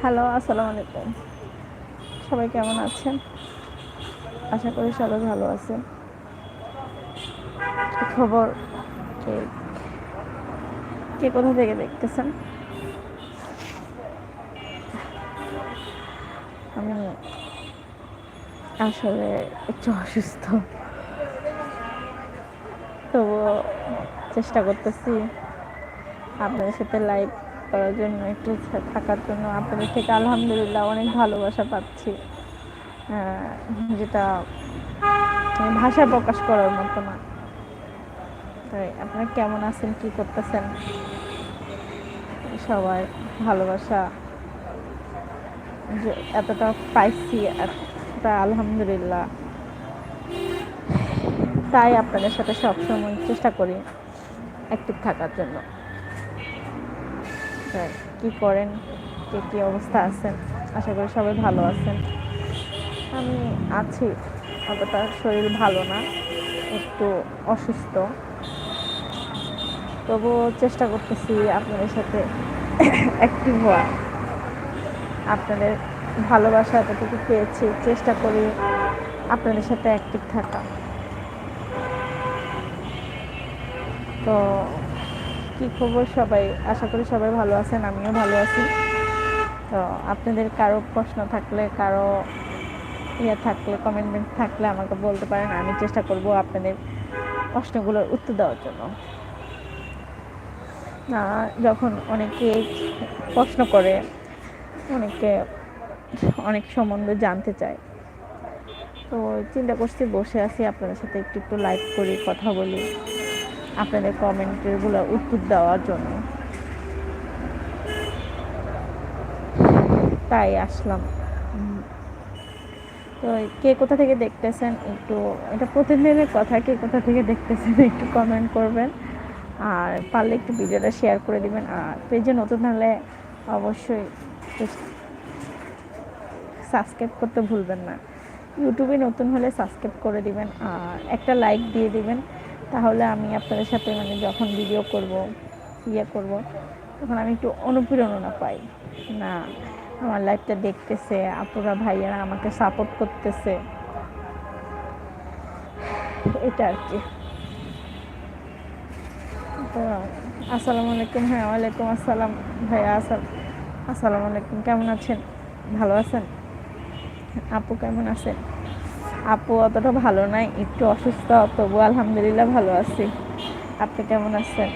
Hello, আসসালামু আলাইকুম। সবাই কেমন আছেন? আশা করি সবাই ভালো আছেন। খবর? কে কে কোথা থেকে দেখতেছেন? আমি আসলে একটু অসুস্থ। তবুও চেষ্টা করতেছি আপনাদের সাথে লাইভ করার জন্য, একটু থাকার জন্য। আপনাদের থেকে আলহামদুলিল্লাহ অনেক ভালোবাসা পাচ্ছি। যেটা মানে ভাষায় প্রকাশ করার মতো না। তাই আপনারা কেমন আছেন, কি করতেছেন? সবাই ভালোবাসা এতটা পাইছি, এতটা আলহামদুলিল্লাহ। তাই আপনাদের সাথে সবসময় চেষ্টা করি অ্যাক্টিভ থাকার জন্য। তাই কি করেন? কে, কী অবস্থা আছেন? আশা করি সবাই ভালো আছেন। আমি আছি অতটা শরীর ভালো না, একটু অসুস্থ। তবুও চেষ্টা করতেছি আপনাদের সাথে অ্যাক্টিভ হওয়া আপনাদের ভালোবাসা এতটুকু পেয়েছি, চেষ্টা করি আপনাদের সাথে অ্যাক্টিভ থাকা। তো কি খবর? সবাই, আশা করি সবাই ভালো আছেন, আমিও ভালো আছি। তো আপনাদের কারও প্রশ্ন থাকলে, কারও ইয়ে থাকলে কমেন্টমেন্ট থাকলে আমাকে বলতে পারেন, আমি চেষ্টা করব আপনাদের প্রশ্নগুলোর উত্তর দেওয়ার জন্য। না, যখন অনেকে প্রশ্ন করে, অনেকে অনেক সম্বন্ধে জানতে চায়। তো চিন্তা করছি, বসে আছি, আপনাদের সাথে একটু একটু লাইভ করি, কথা বলি। আপনাদের কমেন্টেরগুলো উত্তর দেওয়ার জন্য। তাই আসলাম। তো কে কোথা থেকে দেখতেছেন একটু, এটা প্রতিদিনের কথা, কে কোথা থেকে দেখতেছেন একটু কমেন্ট করবেন। আর পারলে একটু ভিডিওটা শেয়ার করে দিবেন। আর পেজে নতুন হলে অবশ্যই সাবস্ক্রাইব করতে ভুলবেন না। ইউটিউবে নতুন হলে সাবস্ক্রাইব করে দিবেন। আর একটা লাইক দিয়ে দিবেন। তাহলে আমি আপনাদের সাথে মানে যখন ভিডিও করব ইয়ে করব, তখন আমি একটু অনুপ্রেরণা পাই। না, আমার লাইফটা দেখতেছে, আপুরা, ভাইয়ারা আমাকে সাপোর্ট করতেছে। এটা আর কি। তো, আসসালামু আলাইকুম হ্যাঁ ওয়ালাইকুম আসসালাম। ভাইয়া আসাল আসসালামু আলাইকুম, কেমন আছেন? ভালো আছেন? আপু কেমন আছেন? আপু অতটা ভালো নাই, একটু অসুস্থ তবু আলহামদুলিল্লাহ ভালো আছি। আপনি কেমন আছেন?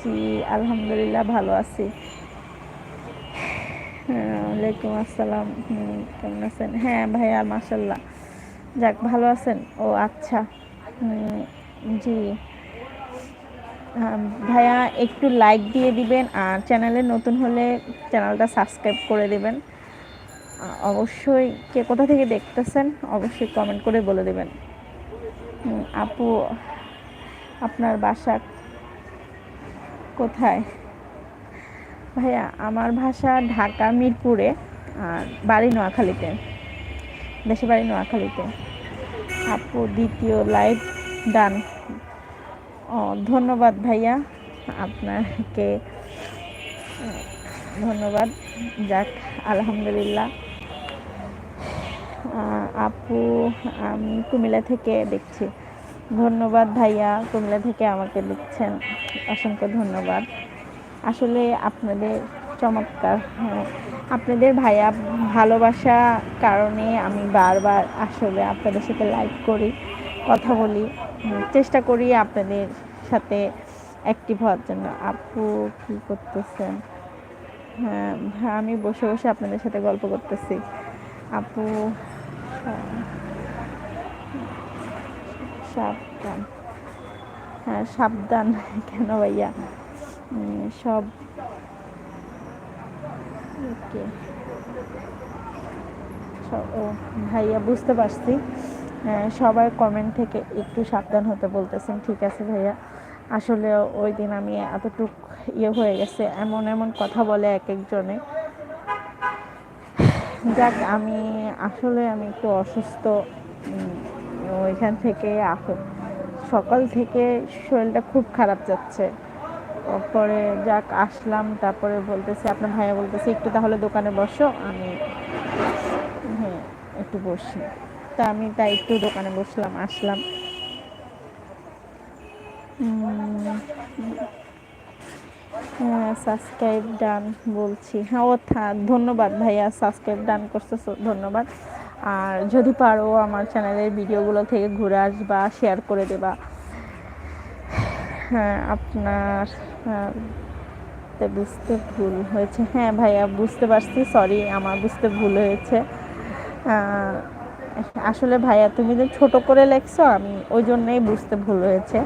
জি, আলহামদুলিল্লাহ ভালো আছি। ওয়ালাইকুম আসসালাম। কেমন আছেন? হ্যাঁ ভাইয়া মাসাল্লাহ যাক, ভালো আছেন? ও আচ্ছা। জি। ভাইয়া, একটু লাইক দিয়ে দিবেন, আর চ্যানেলে নতুন হলে চ্যানেলটা সাবস্ক্রাইব করে দিবেন। অবশ্যই কে কোথা থেকে দেখতেছেন, অবশ্যই কমেন্ট করে বলে দেবেন। আপু, আপনার বাসা কোথায়? ভাইয়া, আমার ভাষা ঢাকা মিরপুরে, আর বাড়ি নোয়াখালীতে, দেশে বাড়ি নোয়াখালীতে। আপু, দ্বিতীয় লাইভ ডান ও, ধন্যবাদ ভাইয়া, আপনাকে, ধন্যবাদ, যাক, আলহামদুলিল্লাহ। আপু আমি কুমিল্লা থেকে দেখছি। ধন্যবাদ ভাইয়া কুমিল্লা থেকে আমাকে দেখছেন। অসংখ্য ধন্যবাদ। আসলে আপনাদের চমৎকার হ্যাঁ, আপনাদের ভাইয়া ভালোবাসা কারণে আমি বারবার আসলে আপনাদের সাথে লাইভ করি কথা বলি চেষ্টা করি আপনাদের সাথে অ্যাক্টিভ হওয়ার জন্য। আপু কি করতেছেন? হ্যাঁ আমি বসে বসে আপনাদের সাথে গল্প করতেছি। আপু সাবধান। হ্যাঁ সাবধান কেন ভাইয়া? সব। ওকে। ও ভাইয়া বুঝতে পারছি। আহ, সবাই কমেন্ট থেকে একটু সাবধান হতে বলতেছেন। ঠিক আছে ভাইয়া। আসলে ওই দিন আমি এতটুক ইয়ে হয়ে গেছে। এমন এমন কথা বলে এক একজনে যাক, আমি আসলে আমি একটু অসুস্থ ওইখান থেকে সকাল থেকে শরীরটা খুব খারাপ যাচ্ছে। পরে যাক, আসলাম, তারপরে বলতেছে, আপনার ভাইয়া বলতেছে, একটু তাহলে দোকানে বসো, আমি হ্যাঁ একটু বসি। তা আমি তাই একটু দোকানে বসলাম, আসলাম। সাবস্ক্রাইব ডান বলছি। হ্যাঁ ও ধন্যবাদ ভাইয়া সাবস্ক্রাইব ডান করছ ধন্যবাদ। আর যদি পারো আমার চ্যানেলের ভিডিওগুলো থেকে ঘুরে আসবা শেয়ার করে দেবা। হ্যাঁ আপনার হ্যাঁ, বুঝতে ভুল হয়েছে। হ্যাঁ ভাইয়া বুঝতে পারছি সরি আমার বুঝতে ভুল হয়েছে। আসলে ভাইয়া তুমি যে ছোট করে লেখছো আমি ওই জন্যই বুঝতে ভুল হয়েছে।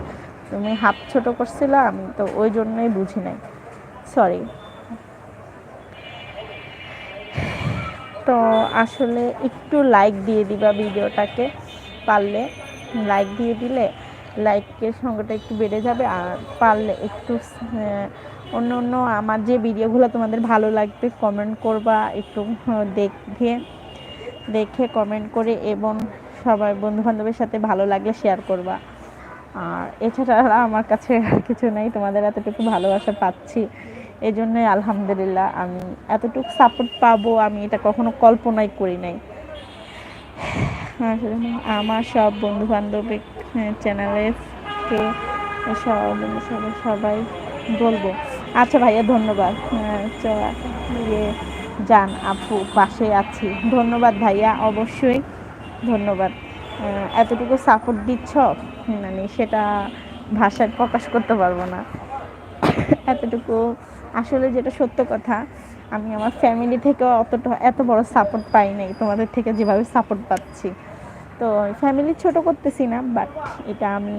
তুমি হাফ ছোট করছিলে আমি তো ওই জন্যই বুঝি নাই। সরি তো আসলে একটু লাইক দিয়ে দিবা ভিডিওটাকে পারলে। লাইক দিয়ে দিলে লাইকের সংখ্যাটা একটু বেড়ে যাবে আর পারলে একটু অন্য অন্য আমার যে ভিডিওগুলো তোমাদের ভালো লাগবে কমেন্ট করবা একটু আহ, দেখে দেখে কমেন্ট করে এবং সবাই বন্ধু বান্ধবের সাথে ভালো লাগলে শেয়ার করবা। আর এছাড়া আমার কাছে আর কিছু নেই তোমাদের এতটুকু ভালোবাসা পাচ্ছি। এই জন্যই আলহামদুলিল্লাহ আমি এতটুকু সাপোর্ট পাবো আমি এটা কখনো কল্পনাই করি নাই। আমার সব বন্ধু বান্ধব চ্যানেলেকে সব সবাই সবাই বলব। আচ্ছা ভাইয়া ধন্যবাদ। হ্যাঁ, চ- ইয়ে যান আপু পাশে আছি। ধন্যবাদ ভাইয়া অবশ্যই ধন্যবাদ। এতটুকু সাপোর্ট দিচ্ছ? মানে সেটা ভাষায় প্রকাশ করতে পারব না। এতটুকু আসলে যেটা সত্য কথা, আমি আমার ফ্যামিলি থেকেও অতটা এত বড় সাপোর্ট পাই নাই, তোমাদের থেকে যেভাবে সাপোর্ট পাচ্ছি। তো ফ্যামিলি ছোট করতেছি না বাট এটা আমি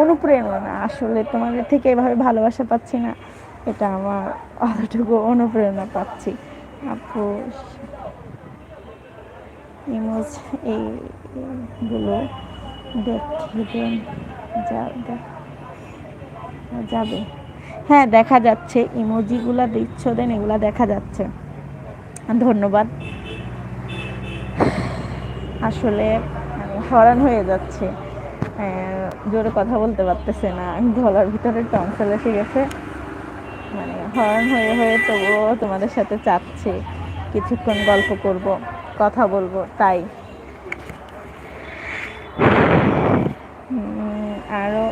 অনুপ্রেরণা আসলে তোমাদের থেকে এভাবে ভালোবাসা পাচ্ছি না, এটা আমার অতটুকু অনুপ্রেরণা পাচ্ছি। আপু ইমোজ এইগুলো যাবে। হ্যাঁ দেখা যাচ্ছে। ইমোজিগুলা দিচ্ছ, দেন এগুলা দেখা যাচ্ছে। ধন্যবাদ। আসলে হরান হয়ে যাচ্ছে। জোরে কথা বলতে পারতেছে না। গলার ভিতরে টনসেল এসে গেছে। মানে হরান হয়ে হয়ে তবুও তোমাদের সাথে চাচ্ছে কিছুক্ষণ গল্প করব, কথা বলব, তাই। আরও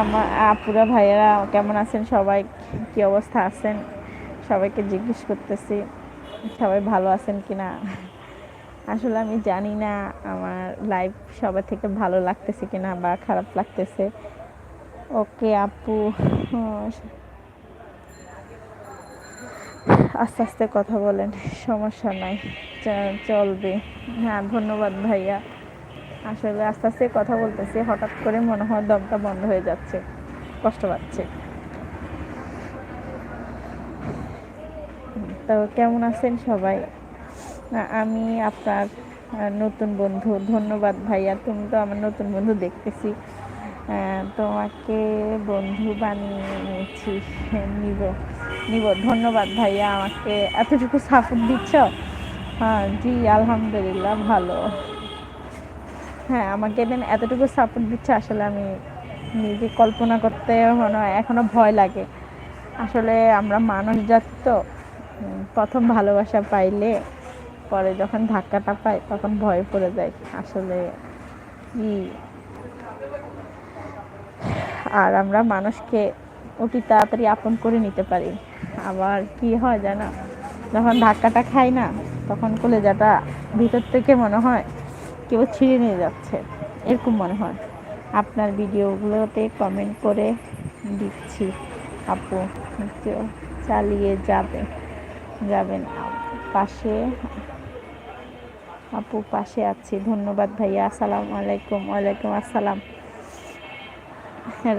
আমার আপুরা ভাইয়েরা কেমন আছেন? সবাই কি অবস্থা আছেন? সবাইকে জিজ্ঞেস করতেছি, সবাই ভালো আছেন কি না আসলে আমি জানি না আমার লাইফ সবার থেকে ভালো লাগতেছে কি না বা খারাপ লাগতেছে। ওকে, আপু আস্তে আস্তে কথা বলেন, সমস্যা নাই, চলবে। হ্যাঁ ধন্যবাদ ভাইয়া। আসলে আস্তে আস্তে কথা বলতেছি হঠাৎ করে মনে হয় দমটা বন্ধ হয়ে যাচ্ছে কষ্ট পাচ্ছে। তো কেমন আছেন সবাই? আমি আপনার নতুন বন্ধু ধন্যবাদ ভাইয়া তুমি তো আমার নতুন বন্ধু দেখতেছি। তোমাকে বন্ধু বানিয়ে নিয়েছি হ্যাঁ, নিব নিব। ধন্যবাদ ভাইয়া আমাকে এতটুকু সাপোর্ট দিচ্ছ? হ্যাঁ জি আলহামদুলিল্লাহ ভালো। হ্যাঁ আমাকে দেন এতটুকু সাপোর্ট দিচ্ছে, আসলে আমি নিজে কল্পনা করতে মনে হয় এখনও ভয় লাগে। আসলে আমরা মানুষ জাতি তো প্রথম ভালোবাসা পাইলে পরে যখন ধাক্কাটা পাই তখন ভয় পড়ে যায়, আসলে কি? আর আমরা মানুষকে অতি তাড়াতাড়ি আপন করে নিতে পারি। আবার কি হয় জানো, যখন ধাক্কাটা খাই না, তখন কলেজাটা ভিতর থেকে মনে হয় কেউ ছিঁড়ে নিয়ে যাচ্ছে, এরকম মনে হয়। আপনার ভিডিওগুলোতে কমেন্ট করে দিচ্ছি, আপু চালিয়ে যাবে, যাবেন। পাশে, আপু পাশে আছি। ধন্যবাদ ভাইয়া। আসসালামু আলাইকুম। ওয়ালাইকুম আসসালাম।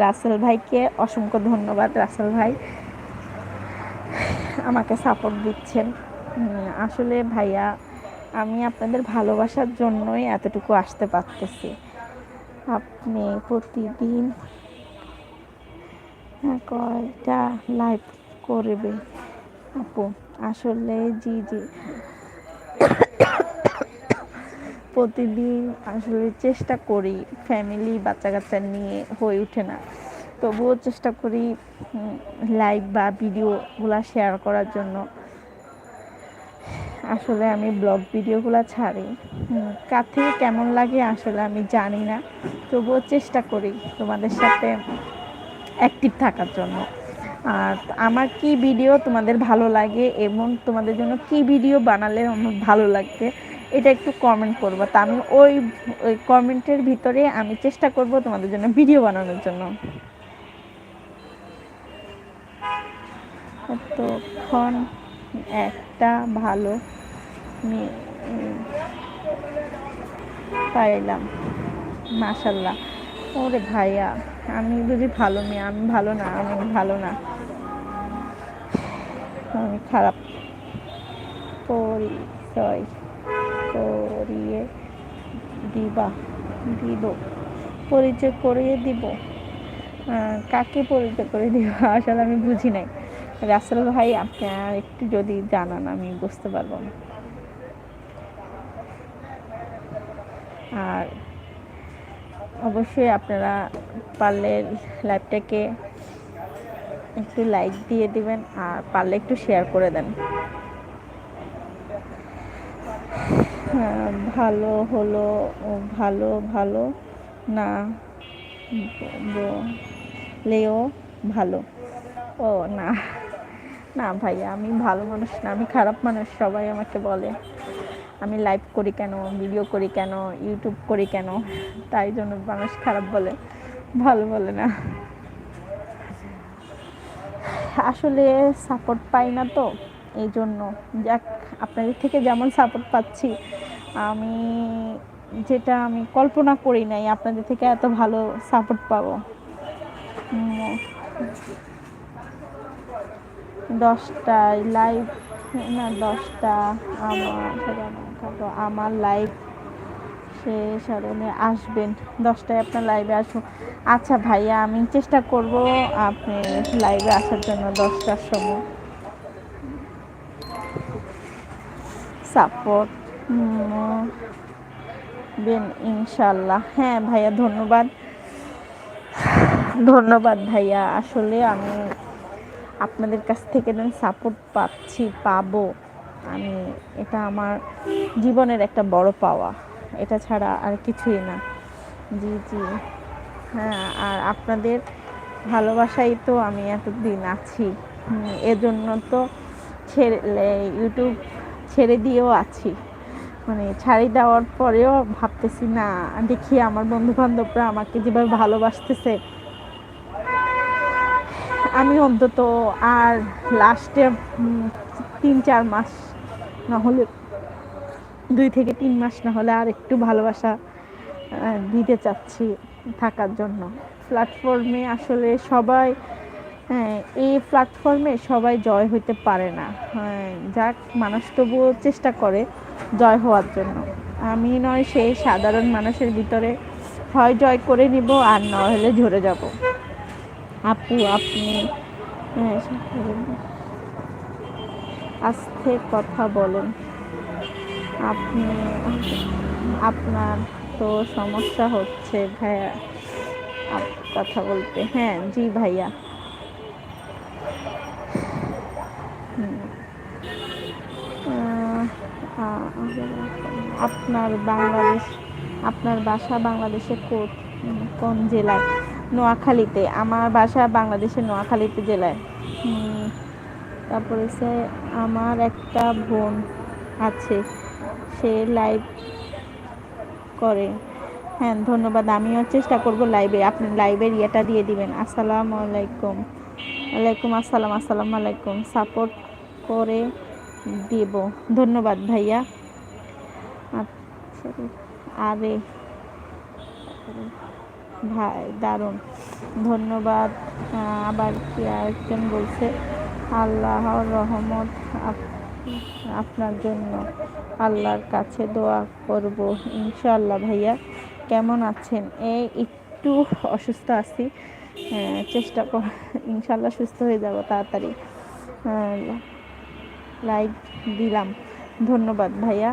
রাসেল ভাইকে অসংখ্য ধন্যবাদ। রাসেল ভাই আমাকে সাপোর্ট দিচ্ছেন। আসলে ভাইয়া আমি আপনাদের ভালোবাসার জন্যই এতটুকু আসতে পারতেছি। আপনি প্রতিদিন কয়টা লাইভ করবে? আপু, আসলে জি জি। প্রতিদিন আসলে চেষ্টা করি ফ্যামিলি বাচ্চা কাচ্চা নিয়ে হয়ে ওঠে না। তবুও চেষ্টা করি লাইভ বা ভিডিওগুলো শেয়ার করার জন্য। আসলে আমি ব্লগ ভিডিওগুলো ছাড়ি। কার থেকে কেমন লাগে আসলে আমি জানি না। তবুও চেষ্টা করি তোমাদের সাথে অ্যাক্টিভ থাকার জন্য। আর আমার কি ভিডিও তোমাদের ভালো লাগে এবং তোমাদের জন্য কি ভিডিও বানালে আমার ভালো লাগবে, এটা একটু কমেন্ট করব। তা আমি ওই ওই কমেন্টের ভিতরে আমি চেষ্টা করব তোমাদের জন্য ভিডিও বানানোর জন্য। তখন একটা ভালো পাইলাম, মাশাল্লাহ। ওরে ভাইয়া, আমি বুঝি ভালো মেয়ে, আমি ভালো না, আমি ভালো না। আমি খারাপ পরিচয় করিয়ে দিবা, দিব, পরিচয় করিয়ে দিব। কাকে পরিচয় করে দিব? আসলে আমি বুঝি নাই। রাসেল ভাই আপনার একটু যদি জানান, আমি বুঝতে পারব না। আর অবশ্যই আপনারা পারলে লাইভটাকে একটু লাইক দিয়ে দিবেন আর পারলে একটু শেয়ার করে দেন। ভালো হলো, ভালো ভালো না বলেও ভালো। ও, না। না ভাইয়া, আমি ভালো মানুষ না, আমি খারাপ মানুষ, সবাই আমাকে বলে। আমি লাইভ করি কেন ভিডিও করি কেন ইউটিউব করি কেন, তাই জন্য মানুষ খারাপ বলে, ভালো বলে না। আসলে সাপোর্ট পাই না তো, এই জন্য। যাক, আপনাদের থেকে যেমন সাপোর্ট পাচ্ছি, আমি যেটা আমি কল্পনা করি নাই, আপনাদের থেকে এত ভালো সাপোর্ট পাবো। দশটায় লাইভ না, দশটা আমার আমার লাইভ সে সারণে আসবেন। দশটায় আপনার লাইভে আসব। আচ্ছা ভাইয়া, আমি চেষ্টা করব আপনি লাইভে আসার জন্য দশটার সময়। সাপোর্ট বেন ইনশাল্লাহ। হ্যাঁ ভাইয়া, ধন্যবাদ। ধন্যবাদ ভাইয়া। আসলে আমি আপনাদের কাছ থেকে যেন সাপোর্ট পাচ্ছি, পাবো। আমি, এটা আমার জীবনের একটা বড় পাওয়া। এটা ছাড়া আর কিছুই না। জি জি। হ্যাঁ আর আপনাদের ভালোবাসাই তো আমি এতদিন আছি। এজন্য তো ছেড়ে ইউটিউব ছেড়ে দিয়েও আছি। মানে ছাড়ি দেওয়ার পরেও ভাবতেছি, না, দেখি আমার বন্ধু বান্ধবরা আমাকে যেভাবে ভালোবাসতেছে আমি অন্তত আর লাস্টে তিন চার মাস না হলে দুই থেকে তিন মাস না হলে আর একটু ভালোবাসা দিতে চাচ্ছি থাকার জন্য। প্ল্যাটফর্মে আসলে সবাই হ্যাঁ এই প্ল্যাটফর্মে সবাই জয় হইতে পারে না। হ্যাঁ, যাক মানুষ তবুও চেষ্টা করে জয় হওয়ার জন্য। আমি নয় সেই সাধারণ মানুষের ভিতরে হয় জয় করে নিব আর নয় হলে ঝরে যাব। আপু আপনি হ্যাঁ, আস্তে কথা বলেন। আপনি আপনার তো সমস্যা হচ্ছে ভাইয়া। কথা বলতে হ্যাঁ জি ভাইয়া। আপনার বাংলাদেশ আপনার বাসা বাংলাদেশে কোন জেলায়? নোয়াখালীতে, আমার বাসা বাংলাদেশের নোয়াখালীতে জেলায়। তারপরে সে আমার একটা বোন আছে, সে লাইভ করে। হ্যাঁ ধন্যবাদ, আমিও চেষ্টা করব লাইভে আপনি লাইভের ইয়েটা দিয়ে দিবেন। আসসালামু আলাইকুম। ওয়ালাইকুম আসসালাম, আসসালামু আলাইকুম। সাপোর্ট করে দেব। ধন্যবাদ ভাইয়া। আরে দারুণ। ধন্যবাদ। আবার কি আরেকজন বলছে? আল্লাহর রহমত আপনার জন্য আল্লাহর কাছে দোয়া করব ইনশাল্লাহ ভাইয়া। কেমন আছেন? এই একটু অসুস্থ আছি। চেষ্টা কর ইনশাল্লাহ সুস্থ হয়ে যাব তাড়াতাড়ি। লাইক দিলাম। ধন্যবাদ ভাইয়া।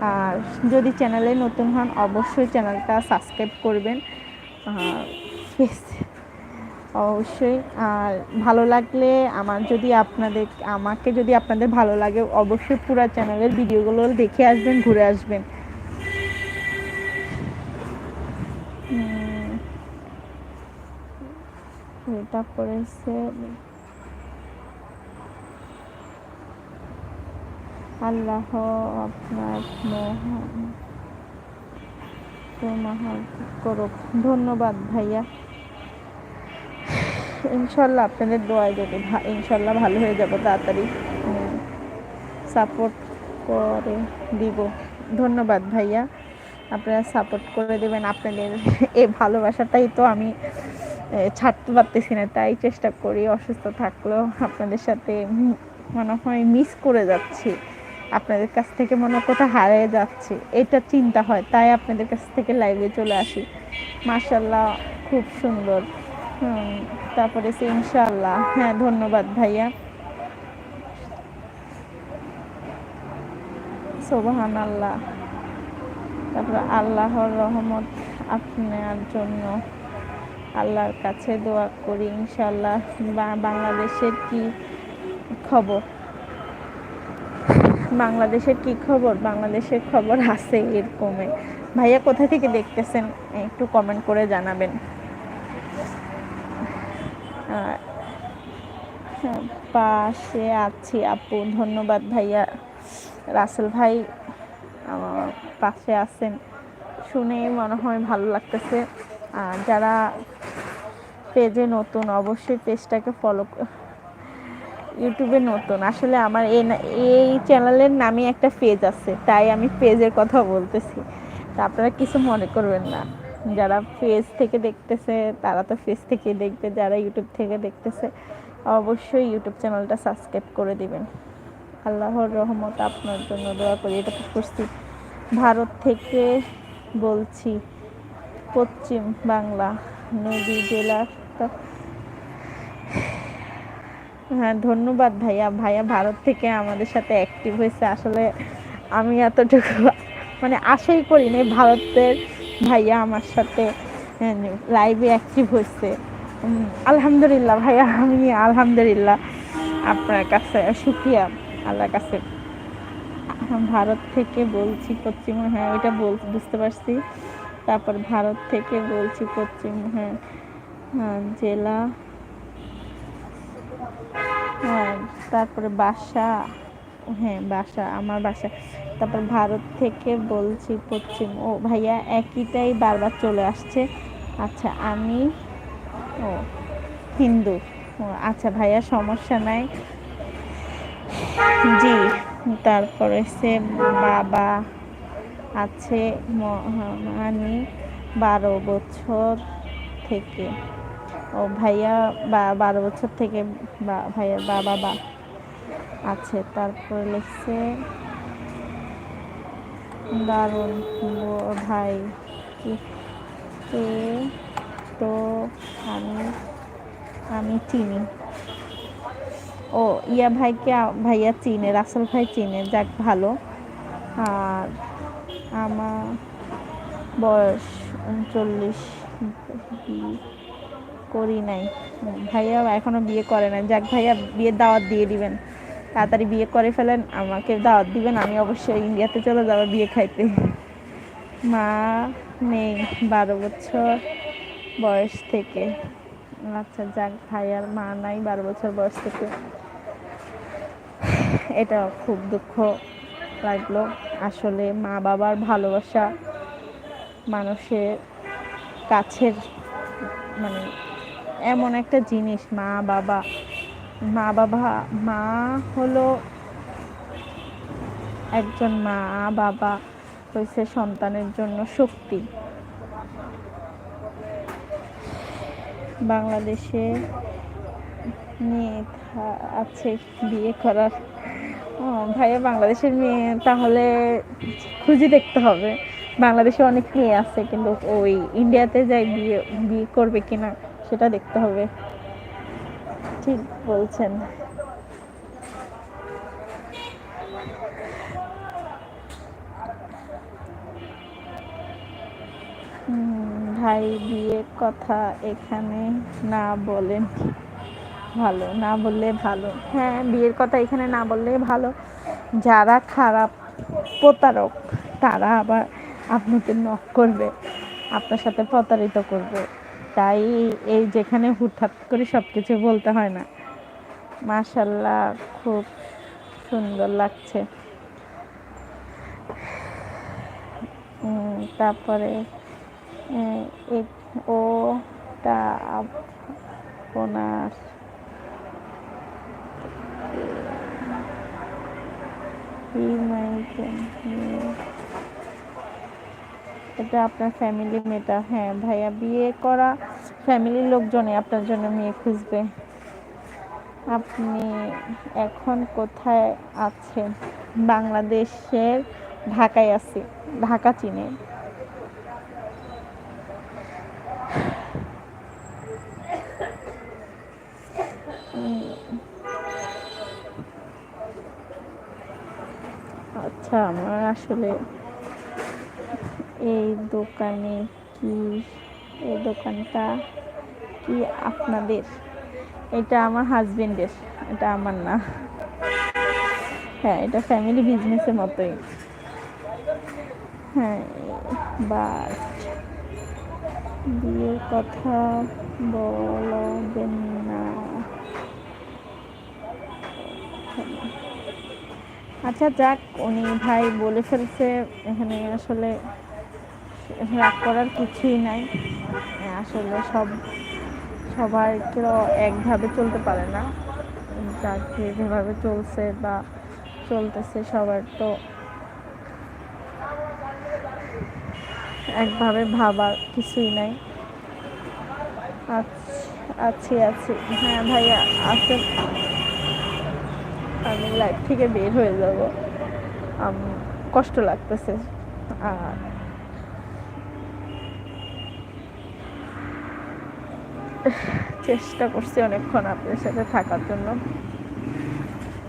আর যদি চ্যানেলে নতুন হন, অবশ্যই চ্যানেলটা সাবস্ক্রাইব করবেন। অবশ্যই। আর ভালো লাগলে আমার যদি আপনাদের, আমাকে যদি আপনাদের ভালো লাগে, অবশ্যই পুরো চ্যানেলের ভিডিওগুলো দেখে আসবেন, ঘুরে আসবেন। এটা আল্লাহ আপনার মহান মহান করুক। ধন্যবাদ ভাইয়া। ইনশাল্লাহ আপনাদের দোয়ায় যদি ভা- ইনশাল্লাহ ভালো হয়ে যাব, তাড়াতাড়ি সাপোর্ট করে দিব। ধন্যবাদ ভাইয়া। আপনারা সাপোর্ট করে দেবেন, আপনাদের এই ভালোবাসাটাই তো আমি ছাড়তে পারতেছি না, তাই চেষ্টা করি অসুস্থ থাকলেও আপনাদের সাথে মনে হয় মিস করে যাচ্ছি। আপনাদের কাছ থেকে মনে কোথাও হারিয়ে যাচ্ছি। এটা চিন্তা হয়, তাই আপনাদের কাছ থেকে লাইভে চলে আসি। মার্শাল্লাহ খুব সুন্দর। তারপরে সে ইনশাল্লাহ হ্যাঁ ধন্যবাদ ভাইয়া। সোবাহান আল্লাহ তারপরে আল্লাহর রহমত আপনার জন্য। আল্লাহর কাছে দোয়া করি ইনশাল্লাহ বাংলাদেশের কি খবর? বাংলাদেশের কি খবর? বাংলাদেশের খবর আছে এরকমে ভাইয়া কোথা থেকে দেখতেছেন? একটু কমেন্ট করে জানাবেন। পাশে আছি আপু, ধন্যবাদ ভাইয়া। রাসেল ভাই পাশে আছেন। শুনে মনে হয় ভালো লাগতেছে। যারা পেজে নতুন, অবশ্যই পেজটাকে ফলো ইউটিউবে নতুন। আসলে আমার এই চ্যানেলের নামে একটা পেজ আছে, তাই আমি পেজের কথা বলতেছি। তা আপনারা কিছু মনে করবেন না। যারা পেজ থেকে দেখতেছে, তারা তো পেজ থেকেই দেখবে। যারা ইউটিউব থেকে দেখতেছে, অবশ্যই ইউটিউব চ্যানেলটা সাবস্ক্রাইব করে দিবেন। আল্লাহর রহমত আপনার জন্য দোয়া করি। এটা করছি। ভারত থেকে বলছি, পশ্চিম বাংলা নদী জেলা হ্যাঁ ধন্যবাদ ভাইয়া। ভাইয়া ভারত থেকে আমাদের সাথে অ্যাক্টিভ হয়েছে। আসলে আমি এতটুকু মানে আশাই করি করিনি ভারতের ভাইয়া আমার সাথে লাইভে অ্যাক্টিভ হয়েছে। আলহামদুলিল্লাহ ভাইয়া আমি আলহামদুলিল্লাহ আপনার কাছে সুক্রিয়া আল্লাহর কাছে। ভারত থেকে বলছি পশ্চিম হ্যাঁ ওইটা বল বুঝতে পারছি। তারপর ভারত থেকে বলছি পশ্চিম হ্যাঁ হ্যাঁ, জেলা হ্যাঁ তারপরে বাসা হ্যাঁ বাসা, আমার বাসা। তারপর ভারত থেকে বলছি পশ্চিম, ও ভাইয়া একইটাই বারবার চলে আসছে। আচ্ছা আমি, ও, হিন্দু। আচ্ছা ভাইয়া, সমস্যা নাই। জি, তারপরে সে বাবা আছে মানে বারো বছর থেকে। ও ভাইয়া বা বারো বছর থেকে বা ভাইয়ার বাবা বা আছে। তারপরে লিখছে, দারুণ ভাই, কি- তো আমি আমি চিনি। ও, ইয়া ভাইকে ভাইয়া চিনে, রাসেল ভাই চিনে, যাক ভালো। আর আমার বয়স উনচল্লিশ করি নাই। ভাইয়া এখনও বিয়ে করে নাই। যাক ভাইয়া বিয়ের দাওয়াত দিয়ে দিবেন। তাড়াতাড়ি বিয়ে করে ফেলেন, আমাকে দাওয়াত দিবেন, আমি অবশ্যই ইন্ডিয়াতে চলে যাব বিয়ে খাইতে। মা নেই বারো বছর বয়স থেকে। আচ্ছা যাক, ভাইয়ার মা নাই বারো বছর বয়স থেকে। এটা খুব দুঃখ লাগল। আসলে মা বাবার ভালোবাসা মানুষের কাছের মানে এমন একটা জিনিস, মা বাবা। মা বাবা, মা হলো একজন মা বাবা হয়েছে সন্তানের জন্য শক্তি। বাংলাদেশে মেয়ে আছে বিয়ে করার। ভাইয়া বাংলাদেশের মেয়ে, তাহলে খুঁজে দেখতে হবে। বাংলাদেশে অনেক মেয়ে আছে, কিন্তু ওই ইন্ডিয়াতে যাই বিয়ে বিয়ে করবে কিনা। সেটা দেখতে হবে। ঠিক বলছেন। ভাই বিয়ের কথা এখানে না বলেন। ভালো, না বললে ভালো। হ্যাঁ বিয়ের কথা এখানে না বললে ভালো। যারা খারাপ প্রতারক, তারা আবার আপনাকে নক করবে, আপনার সাথে প্রতারিত করবে। তাই এই যেখানে হুটহাট করে সব কিছু বলতে হয় না। মাশাল্লাহ, খুব সুন্দর লাগছে। তারপরে ওটা আপনার কি মাইকেন এটা আপনার ফ্যামিলি মেয়েটা হ্যাঁ ভাইয়া বিয়ে করা ফ্যামিলির লোকজনই আপনার জন্য মেয়ে খুঁজবে। আপনি এখন কোথায় আছেন? বাংলাদেশের ঢাকায় আছি, ঢাকা চিনে। আচ্ছা আমার আসলে এই দোকানে কি, এই দোকানটা কি আপনাদের? এটা আমার হাজবেন্ডের এটা আমার না। হ্যাঁ এটা ফ্যামিলি বিজনেসের মতোই। হ্যাঁ বাট বিয়ের কথা বলবেন না। আচ্ছা যাক, উনি ভাই বলে ফেলছে, এখানে আসলে রাগ করার কিছুই নাই। আসলে সব সবার কেউ একভাবে চলতে পারে না। যার যেভাবে চলছে বা চলতেছে সবার তো একভাবে ভাবার কিছুই নাই। আচ্ছা আছি আছি। হ্যাঁ ভাইয়া আছে আমি লাইফ থেকে বের হয়ে যাব। কষ্ট লাগতেছে। আর চেষ্টা করছি অনেকক্ষণ আপনার সাথে থাকার জন্য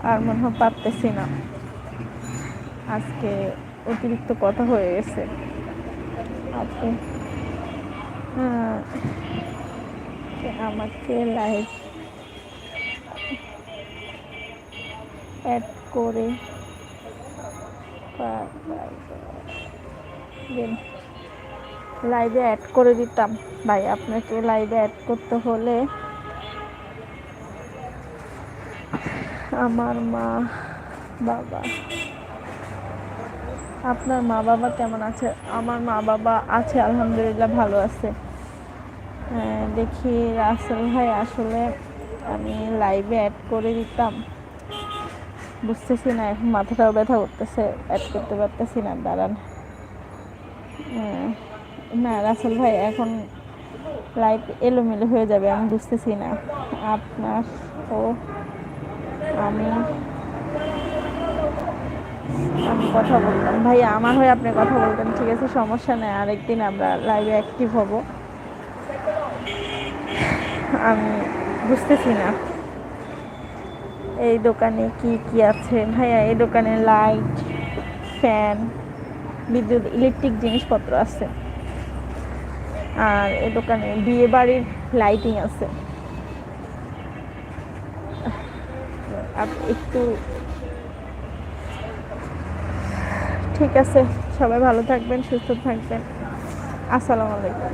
আর মনে হয় পারতেছি না আজকে অতিরিক্ত কথা হয়ে গেছে আপনি আমাকে লাইভ অ্যাড করে দিন লাইভে অ্যাড করে দিতাম। ভাই আপনাকে লাইভে অ্যাড করতে হলে আমার মা বাবা আপনার মা বাবা কেমন আছে? আমার মা বাবা আছে আলহামদুলিল্লাহ ভালো আছে। হ্যাঁ, দেখি রাসেল ভাই আসলে আমি লাইভে অ্যাড করে দিতাম। বুঝতেছি না এখন মাথাটাও ব্যথা করতেছে অ্যাড করতে পারতেছি না দাঁড়ান। হ্যাঁ, না, রাসেল ভাই, এখন লাইভ এলোমেলো হয়ে যাবে, আমি বুঝতেছি না। আপনার ও আমি আমি কথা বলতাম ভাই, আমার হয়ে আপনি কথা বলতেন ঠিক আছে? সমস্যা নেই, আরেকদিন আমরা লাইভে অ্যাক্টিভ হব। আমি বুঝতেছি না। এই দোকানে কি কি আছে? ভাইয়া, এই দোকানে লাইট ফ্যান বিদ্যুৎ ইলেকট্রিক জিনিসপত্র আছে। আর এ দোকানে বিয়ে বাড়ির লাইটিং আছে। একটু ঠিক আছে, সবাই ভালো থাকবেন, সুস্থ থাকবেন। আসসালামু আলাইকুম।